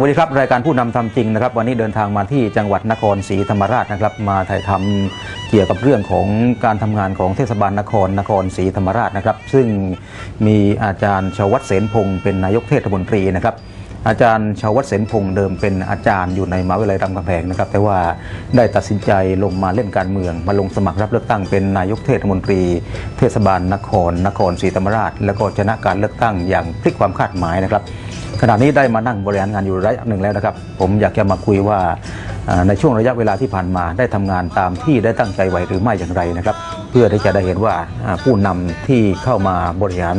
วัสดีครับ รายการผู้นำทำจริงนะครับ วันนี้เดินทางมาที่จังหวัดนครศรีธรรมราชนะครับ มาถ่ายทำเกี่ยวกับเรื่องของการทำงานของเทศบาลนครนครศรีธรรมราชนะครับ ซึ่งมีอาจารย์ชาวัดเสนพงศ์เป็นนายกเทศมนตรีนะครับอาจารย์ชาววัดเสนพงศ์เดิมเป็นอาจารย์อยู่ในมหาวิทยาลัยรามคำแหงนะครับ แต่ว่าได้ตัดสินใจลงมาเล่นการเมือง มาลงสมัครรับเลือกตั้งเป็นนายกเทศมนตรี เทศบาลนคร นครศรีธรรมราช แล้วก็ชนะการเลือกตั้งอย่างพลิกความคาดหมายนะครับ ขณะนี้ได้มานั่งบริหารงานอยู่ระยะหนึ่งแล้วนะครับ ผมอยากจะมาคุยว่าในช่วงระยะเวลาที่ผ่านมาได้ทำงานตามที่ได้ตั้งใจไว้หรือไม่อย่างไรนะครับ เพื่อที่จะได้เห็นว่าผู้นำที่เข้ามาบริหาร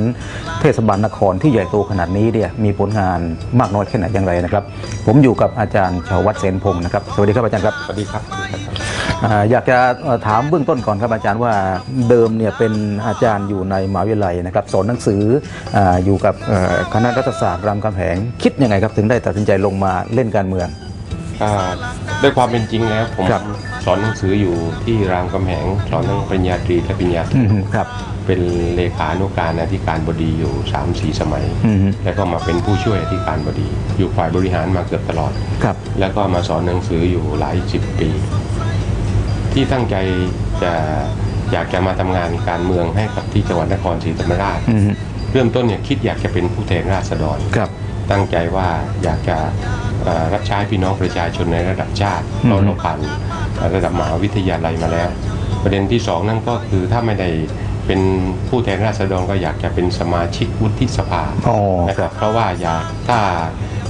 เทศบาลนครที่ใหญ่โตขนาดนี้เนี่ยมีผลงานมากน้อยแค่ไหนอย่างไรนะครับ ผมอยู่กับอาจารย์ชาววัดเสนพงศ์นะครับ สวัสดีครับอาจารย์ครับสวัสดีครับ อ่าอยากจะเอ่อถามเบื้องต้นก่อนครับอาจารย์ว่าเดิมเนี่ยเป็นอาจารย์อยู่ในมหาวิทยาลัยนะครับสอนหนังสืออาอยู่กับเอ่อคณะรัฐศาสตร์รามคำแหงคิดยังไงครับถึงได้ตัดสินใจลงมาเล่นการเมืองอ่าด้วยความเป็นจริงแล้วผมครับสอนหนังสืออยู่ที่รามคำแหงสอนทั้งปริญญาตรีและปริญญาโทอืมครับเป็นเลขานุการอธิการบดีอยู่3-4สมัยอืมแล้วก็มาเป็นผู้ช่วยอธิการบดี อยู่ฝ่ายบริหารมาเกือบตลอดครับแล้วก็มาสอนหนังสืออยู่หลายสิบปี ที่ตั้งใจจะอยากจะมาทำงานการเมืองให้กับที่จังหวัดนครศรีธรรมราช อืมเริ่มต้นเนี่ยคิดอยากจะเป็นผู้แทนราษฎร ครับ ตั้งใจว่าอยากจะเอ่อรับใช้พี่น้องประชาชนในระดับชาติอืม เราเราผ่านระดับมหาวิทยาลัยมาแล้ว ประเด็นที่สองนั่นก็คือถ้าไม่ได้เป็นผู้แทนราษฎรก็อยากจะเป็นสมาชิกวุฒิสภา อ๋อ นะคครัรับบเพราะว่าอยากถ้า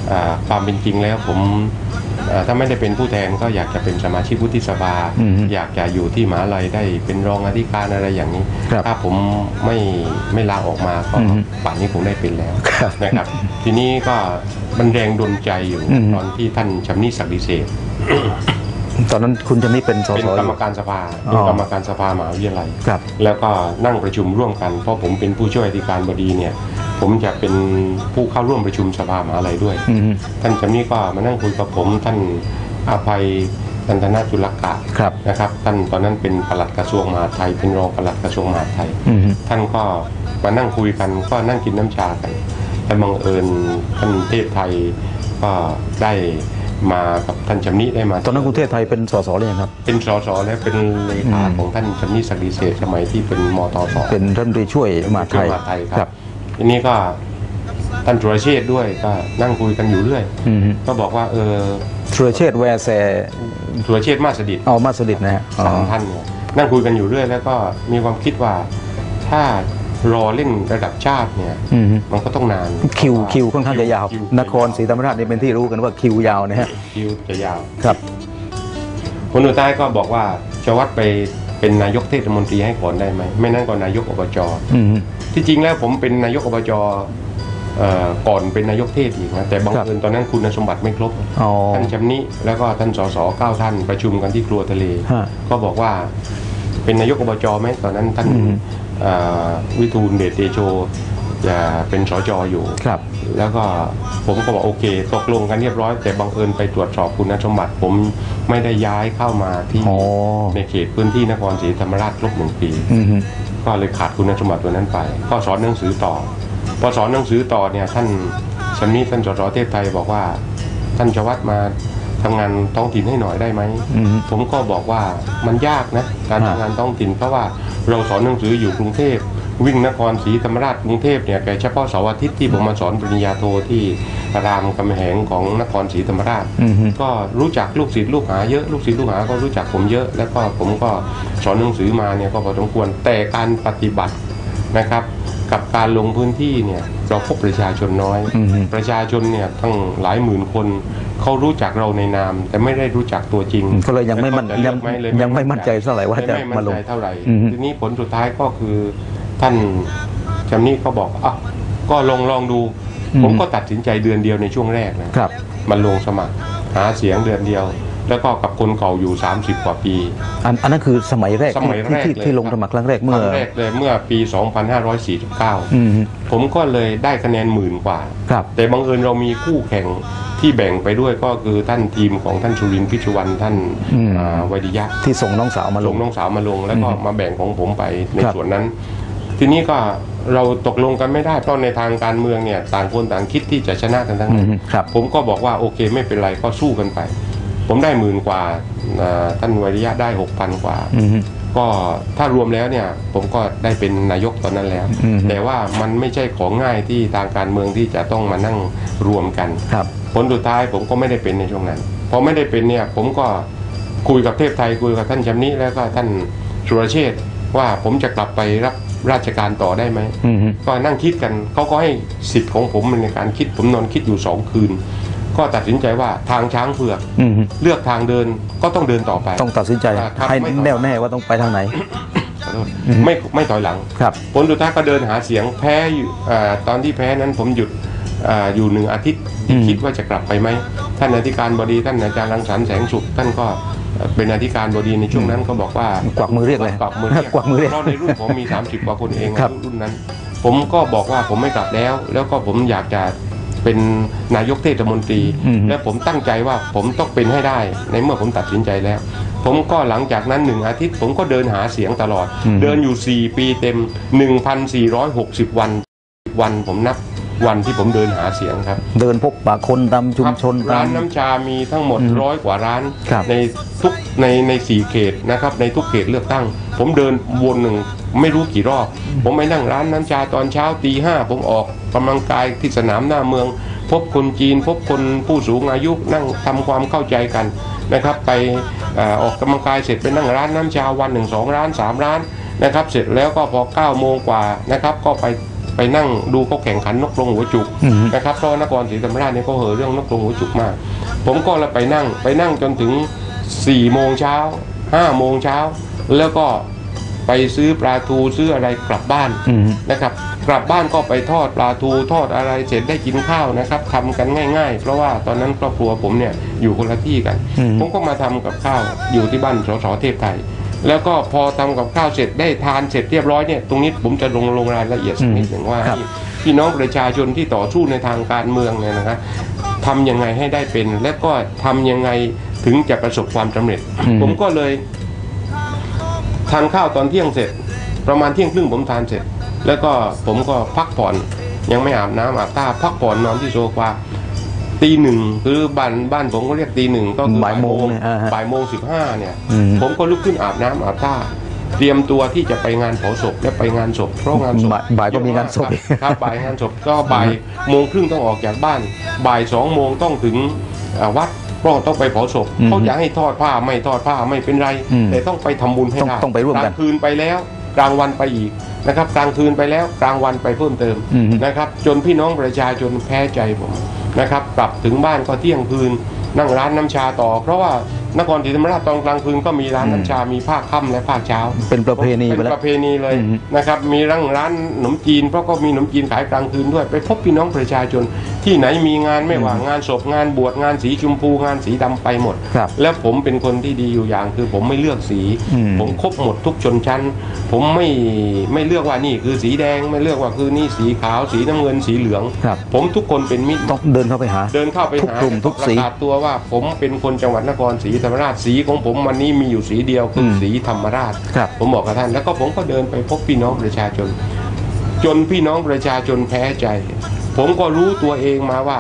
เอ่อความเป็นจริงแล้วผมเอ่อ ถ้าไม่ได้เป็นผู้แทนก็อยากจะเป็นสมาชิกวุฒิสภาอืมอยากจะอยู่ที่มหาลัยได้เป็นรองอธิการอะไรอย่างนี้ครับถ้าผมไม่ไม่ลาออกมาก็อืมป่านนี้คงได้เป็นแล้วครับนะครับ ทีนี้ก็มันแรงดลใจอยู่อืมตอนที่ท่านชำนิศักดิเศษตอนนั้นคุณจะนี่เป็นสเป็นสกรรอมยู่การสภาอ๋อเป็นกรรมการสภามหาวิทยาลัยครับ แล้วก็นั่งประชุมร่วมกัน เพราะผมเป็นผู้ช่วยอธิการบดีเนี่ย ผมจะเป็นผู้เข้าร่วมประชุมสภามหาลัยด้วย อืม ท่านจำนี้ก็มานั่งคุยกับผม ท่านอาภัยนันทนาจุลกะครับนะครับ ท่านตอนนั้นเป็นปลัดกระทรวงมหาดไทย เป็นรองปลัดกระทรวงมหาดไทย อืมท่านก็มานั่งคุยกันก็นั่งกินน้ำชากันแต่บังเอิญท่านเทพไทยก็ได้มากับท่านชำนิได้มา ตอนนั้นกรุงเทพไทยเป็นสสหรือยังครับ เป็นสสและเป็นเลขาอืมของท่านชำนิศักดิเศษสมัยที่เป็นมตสเป็นรัฐมนตรีช่วยมหาดไทช่วยยมหาดไทยคครัรับบ ทีนี้ก็ท่านสุรเชษฐ์ด้วยก็นั่งคุยกันอยู่เรื่อย อืมก็บอกว่าเออสุรเชษฐ์แวร์แซสุรเชษฐ์มาสดิตเอามาสดิตนะฮะอ๋อสามท่านเนี่ยนั่งคุยกันอยู่เรื่อย แล้วก็มีความคิดว่าถ้ารอเล่นระดับชาติเนี่ย อืมมันก็ต้องนานคิวคิวค่อนข้างจะยาว คินครศรีธรรมราชนี่เป็นที่รู้กันว่าคิวยาวนะฮะคิวจะยาว ครับ คนอุทัยก็บอกว่าจะวัดไป เป็นนายกเทศมนตรีให้ก่อนได้ไหมไม่นั้นก็นายกอบจอืม ที่จริงแล้วผมเป็นนายกอบจเอ่อก่อนเป็นนายกเทศอีกนะแต่บังครับ เอิญตอนนั้นคุณสมบัติไม่ครบ อ๋อ ท่านชำนิแล้วก็ท่านสสเก้าท่านประชุมกันที่ครัวทะเล ฮะก็บอกว่าเป็นนายกอบจไหมตอนนั้นท่านอืมเอ่อวิทูลเดชเตโช จะเป็นสจอยู่ ครับ แล้วก็ผมก็บอกโอเค ตกลงกันเรียบร้อย แต่บังเอิญไปตรวจสอบคุณสมบัติ ผมไม่ได้ย้ายเข้ามาที่อ๋อ ในเขตพื้นที่นครศรีธรรมราชครบหนึ่งปี อืมก็เลยขาดคุณสมบัติตัวนั้นไป ก็สอนหนังสือต่อ พอสอนหนังสือต่อเนี่ยท่านชำนิท่านสสเทพไทยบอกว่า ท่านชวัดมาทำงานท้องถิ่นให้หน่อยได้ไหม อืมผมก็บอกว่ามันยากนะ การอ่า ทำงานท้องถิ่นเพราะว่าเราสอนหนังสืออยู่กรุงเทพ วิ่งนครศรีธรรมราชกรุงเทพเนี่ยแต่เฉพาะเสาร์อาทิตย์ที่ผมมาสอนปริญญาโทที่รามคำแหงของนครศรีธรรมราชอืมก็รู้จักลูกศิษย์ลูกหาเยอะลูกศิษย์ลูกหาก็รู้จักผมเยอะ แล้วก็ผมก็สอนหนังสือมาเนี่ยก็พอสมควรแต่การปฏิบัตินะครับกับการลงพื้นที่เนี่ยเราพบประชาชนน้อยอืมประชาชนเนี่ยทั้งหลายหมื่นคนเขารู้จักเราในนาม แต่ไม่ได้รู้จักตัวจริงก็เลยยังไม่มั่นแล้วก็จะยังเลือกไหเลยยังไม่มั่นใจเท่าไหร่ว่าจะไม่มาลงนใจเท่าไหร่อืมทีนี้ผลสุดท้ายก็คือ ท่านจำนี้ก็บอกอะก็ลองลองดู ผมก็ตัดสินใจเดือนเดียวในช่วงแรกนะครับ มันลงสมัครหาเสียงเดือนเดียว แล้วก็กับคนเก่าอยู่ 30 กว่าปี อันอันนั้นคือสมัยแรกสมัยที่แรกที่เลยที่ลงครับสมัครครั้งแรกคเมื่อรั้งแรกเลยเมื่อปี 2549อืมผมก็เลยได้คะแนนหมื่นกว่าครับแต่บังเอิญเรามีคู่แข่งที่แบ่งไปด้วยก็คือท่านทีมของท่านชุรินทร์พิชวรรณท่านอืมอ่าวัยดิยะที่ส่งน้องสาวมาลลงงน้องสาวมาลง แล้วก็อืมมาแบ่งของผมไปในครับส่วนนั้น ทีนี้ก็เราตกลงกันไม่ได้เพราะในทางการเมืองเนี่ยต่างคนต่างคิดที่จะชนะกันทั้งอืนั้นมครับ ผมก็บอกว่าโอเคไม่เป็นไรก็สู้กันไป ผมได้หมื่นกว่าอ่าท่านวิริยะได้หกพันกว่าอืมก็ถ้ารวมแล้วเนี่ยผมก็ได้เป็นนายกตอนนั้นแล้วอืมแต่ว่ามันไม่ใช่ของง่ายที่ทางการเมืองที่จะต้องมานั่งรวมกันครับผลสุดท้ายผมก็ไม่ได้เป็นในช่วงนั้นพอไม่ได้เป็นเนี่ยผมก็คุยกับเทพไทยคุยกับท่านชำนิแล้วก็ท่านสุรเชษฐ์ว่าผมจะกลับไปรับ ราชการต่อได้ไหมอืมก็นั่งคิดกันเขาก็ให้สิทธิ์ของผมในการคิดผมนอนคิดอยู่สองคืน ก็ตัดสินใจว่าทางช้างเผือกอืมเลือกทางเดินก็ต้องเดินต่อไป ต้องตัดสินใจอ่าครับให้ไม่ต่อแน่วแน่ว่าต้องไปทางไหนขอโทษอืมไม่ไม่ถอยหลังครับผลสุดท้ายก็เดินหาเสียงแพ้อยู่อาตอนที่แพ้นั้นผมหยุดอาอยู่หนึ่งอาทิตย์ที่อืมคิดว่าจะกลับไปไหมท่านอธิการบดีท่านอาจารย์รังสรรค์แสงสุขท่านก็ เอ่อเป็นอธิการบดีในช่วงนั้นก็บอกว่ากวักมือเรียกเลยกวักมือเรียกกวักมือเรียกเพราะในรุ่นผมมี 30 กว่าคนเองครับรุ่นนั้น ผมก็บอกว่าผมไม่กลับแล้ว แล้วก็ผมอยากจะเป็นนายกเทศมนตรีอืมและผมตั้งใจว่าผมต้องเป็นให้ได้ ในเมื่อผมตัดสินใจแล้ว ผมก็หลังจากนั้นหนึ่งอาทิตย์ ผมก็เดินหาเสียงตลอดอืมเดินอยู่ 4 ปีเต็ม 1,460 วันวันผมนับ วันที่ผมเดินหาเสียงครับเดินพบปะคนตามชุมชนครับตาร้าม นน้ำชามีทั้งหมดอืมร้อยกว่าร้านครับ ในทุกในในสี่เขตนะครับในทุกเขตเลือกตั้ง ผมเดินวนหนึ่งไม่รู้กี่รอบ ผมไปนั่งร้านน้ำชาตอนเช้าตีห้าผมออกกำลังกายที่สนามหน้าเมือง พบคนจีน พบคนผู้สูงอายุนั่งทำความเข้าใจกันนะครับ ไปเอ่อออกกำลังกายเสร็จไปนั่งร้านน้ำชาวันหนึ่งสองร้านสามร้านนะครับ เสร็จแล้วก็พอ9ก้าโมงกว่านะครับก็ไป ไปนั่งดูเขาแข่งขันนกกรงหัวจุกอืมนะครับเพราะว่านครศรีธรรมราชเนี่ยเขาเหอเรื่องนกกรงหัวจุกมาก ผมก็เลยไปนั่งไปนั่งจนถึง4ี่โมงเช้าห้าโมงเช้า แล้วก็ไปซื้อปลาทูซื้ออะไรกลับบ้านอืมนะครับ กลับบ้านก็ไปทอดปลาทูทอดอะไรเสร็จได้กินข้าวนะครับทำกันง่าย ๆ เพราะว่าตอนนั้นครอบครัวผมเนี่ยอยู่คนละที่กันอืมผมก็มาทำกับข้าวอยู่ที่บ้านสสเทพไทย แล้วก็พอทำกับข้าวเสร็จได้ทานเสร็จเรียบร้อยเนี่ยตรงนี้ผมจะลงลงรายละเอียดสักนิดหนึ่งว่าครับ พี่น้องประชาชนที่ต่อสู้ในทางการเมืองเนี่ยนะครับทำยังไงให้ได้เป็น และก็ทำยังไงถึงจะประสบความสำเร็จ อืม ผมก็เลยทานข้าวตอนเที่ยงเสร็จ ประมาณเที่ยงครึ่งผมทานเสร็จ แล้วก็ผมก็พักผ่อนยังไม่อาบน้ำอาบท่าพักผ่อนนอนที่โซฟา ตีหนึ่งคือบ้านบ้านผมก็เรียกตีหนึ่งก็คือบ่ายโมงเนี่ยอ่าฮะบ่ายโมงสิบห้าเนี่ย อืม ผมก็ลุกขึ้นอาบน้ำอาบท่า เตรียมตัวที่จะไปงานเผาศพและไปงานศพเพราะงานศพบ่ายบ่ายก็มีงานศพครับครับบ่ายงานศพก็บ่ายโมงครึ่งต้องออกจากบ้าน บ่ายสองโมงต้องถึงเอ่อวัดเพราะต้องไปเผาศพอืมเขาจะให้ทอดผ้าไม่ทอดผ้าไม่เป็นไร อืมแต่ต้องไปทำบุญให้ต้องได้ต้องไปร่วมกันกลางคืนไปแล้ว กลางวันไปอีกนะครับกลางคืนไปแล้วกลางวันไปเพิ่มเติมอืม นะครับ จนพี่น้องประชาชนแพ้ใจผม นะครับ กลับถึงบ้านก็เที่ยงคืนนั่งร้านน้ำชาต่อ เพราะว่านครศรีธรรมราชตอนกลางคืนก็มีร้านน้ำชา มีภาคค่ำและภาคเช้า เป็นประเพณีไปเป็นแล้วประเพณีเลยอืม นะครับ มีร้านร้านขนมจีน เพราะก็มีขนมจีนขายกลางคืนด้วย ไปพบพี่น้องประชาชน ที่ไหนมีงานไม่ว่างานศพงานบวชงานสีชมพูงานสีดำไปหมด ครับ แล้วผมเป็นคนที่ดีอยู่อย่างคือผมไม่เลือกสี อืม ผมครบหมดทุกชนชั้น ผมไม่ไม่เลือกว่านี่คือสีแดงไม่เลือกว่าคือนี่สีขาวสีน้ำเงินสีเหลือง ครับ ผมทุกคนเป็นมิตร ต้องเดินเข้าไปหา เดินเข้าไปทุกหากลุ่มทุกประสีกาศตัวว่าผมเป็นคนจังหวัดนครศรีธรรมราชสีของผมวันนี้มีอยู่สีเดียวคืออมสีธรรมราชครับผมบอกกับท่าน แล้วก็ผมก็เดินไปพบพี่น้องประชาชน จนพี่น้องประชาชนแพ้ใจ ผมก็รู้ตัวเองมาว่า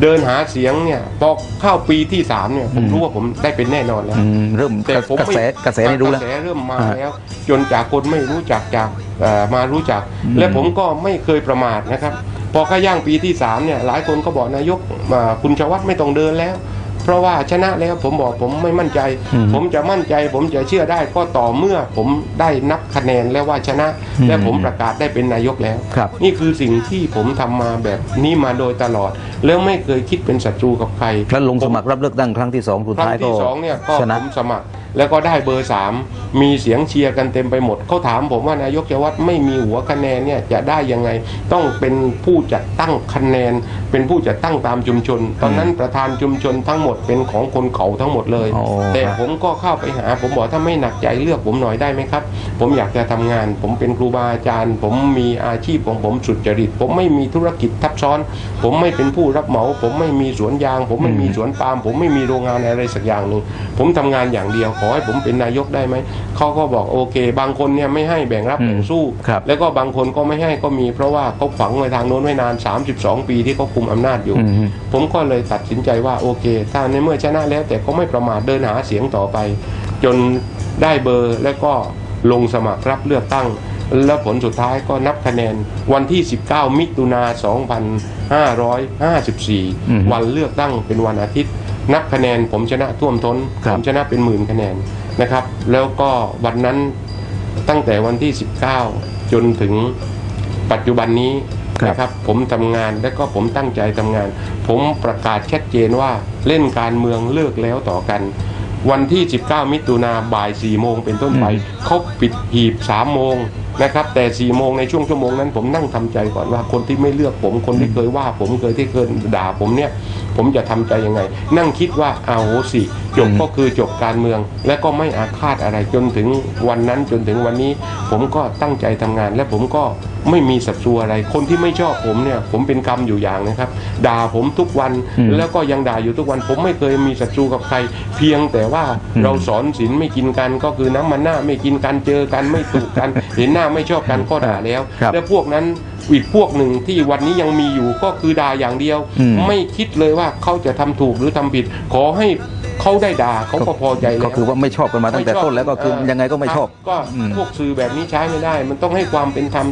เดินหาเสียงเนี่ยพอเข้าปีที่สามเนี่ยผมอืมรู้ว่าผมได้เป็นแน่นอนแล้วอืมเริ่มแต่ผมกระไม่แสกระแสนี่รู้แล้วกระแสเริ่มมาอ่าแล้ว จนจากคนไม่รู้จักจากเอ่อมารู้จักอืมและผมก็ไม่เคยประมาทนะครับ พอข้าย่างปีที่สามเนี่ยหลายคนก็บอกนายกอ่าคุณชวัฒน์ไม่ต้องเดินแล้ว เพราะว่าชนะแล้วผมบอกผมไม่มั่นใจอืมผมจะมั่นใจ ผมจะเชื่อได้ก็ต่อเมื่อผมได้นับคะแนนแล้วว่าชนะอืมและผมประกาศได้เป็นนายกแล้วครับนี่คือสิ่งที่ผมทำมาแบบนี้มาโดยตลอด แล้วไม่เคยคิดเป็นศัตรูกับใครแล้วลงสมัครรับเลือกตั้งครั้งที่สองสุดครั้ท้ายงก็ที่สองเนี่ยก็ชผนะมสมัคร แล้วก็ได้เบอร์สามมีเสียงเชียร์กันเต็มไปหมดเขาถามผมว่านายกจะวัดไม่มีหัวคะแนนเนี่ยจะได้ยังไง ต้องเป็นผู้จัดตั้งคะแนน เป็นผู้จัดตั้งตามชุมชน ตอนนั้นประธานชุมชนทั้งหมดเป็นของคนเขาทั้งหมดเลยอ๋อแต่ครับผมก็เข้าไปหา ผมบอกถ้าไม่หนักใจเลือกผมหน่อยได้ไหมครับ ผมอยากจะทำงาน ผมเป็นครูบาอาจารย์ ผมมีอาชีพของผมสุจริต ผมไม่มีธุรกิจทับซ้อน ผมไม่เป็นผู้รับเหมา ผมไม่มีสวนยาง ผมไม่มีสวนปาล์มผมไม่มีโรงงานอะไรสักอย่างหนึ่งผมทำงานอย่างเดียวขอให้ผมเป็นนายกได้ไหม เขาก็บอกโอเค บางคนเนี่ยไม่ให้แบ่งรับอืมแบ่งสู้ครับแล้วก็บางคนก็ไม่ให้ก็มีเพราะว่าเขาฝังไว้ทางโน้นไว้นาน 32 ปีที่เขาคุมอำนาจอยู่อืมผมก็เลยตัดสินใจว่าโอเค ถ้าในเมื่อชนะแล้วแต่ก็ไม่ประมาทเดินหาเสียงต่อไป จนได้เบอร์แล้วก็ลงสมัครรับเลือกตั้ง แล้วผลสุดท้ายก็นับคะแนนวันที่ 19 มิถุนา 2554 วันเลือกตั้งเป็นวันอาทิตย์ นับคะแนนผมชนะท่วมท้นครัผบมชนะเป็นหมื่นคะแนนนะครับ แล้วก็วันนั้นตั้งแต่วันที่ 19 จนถึงปัจจุบันนี้ครับ นะครับ ผมทำงานและก็ผมตั้งใจทำงาน ผมประกาศชัดเจนว่าเล่นการเมืองเลิกแล้วต่อกัน วันที่ 19 มิถุนาบ่าย 4 โมงเป็นต้นไปเขาปิดหีบ 3 โมง นะครับแต่4โมงในช่วงชั่วโมงนั้นผมนั่งทำใจก่อนว่าคนที่ไม่เลือกผมคนที่เคยว่า ผมเคยที่เคยด่าผมเนี่ยผมจะทำใจยังไง นั่งคิดว่าเอาโหสิจบอืมก็คือจบการเมือง และก็ไม่อาฆาตอะไรจนถึงวันนั้นจนถึงวันนี้ ผมก็ตั้งใจทำงาน และผมก็ไม่มีศัตรูอะไร คนที่ไม่ชอบผมเนี่ย ผมเป็นกรรมอยู่อย่างนะครับ ด่าผมทุกวันอืมแล้วก็ยังด่าอยู่ทุกวัน ผมไม่เคยมีศัตรูกับใคร เพียงแต่ว่าอืมเราสอนศีลไม่กินกันก็คือน้ำมันหน้าไม่กินกันเจอกันไม่ถูกกันเห็นหน้าไม่ชอบกันก็ด่าแล้วครับและพวกนั้นอีกพวกหนึ่งที่วันนี้ยังมีอยู่ก็คือด่าอย่างเดียวอืมไม่คิดเลยว่าเขาจะทำถูกหรือทำผิด ขอให้เขาได้ด่าเขาก็พอใจแล้วก็คือว่าไม่ชอบกันมาตั้งแต่ต้นแล้วก็คือยังไงก็ไม่ชอบ ก็อืมพวกสื่อแบบนี้ใช้ไม่ได้ มันต้องให้ความเป็นธรรม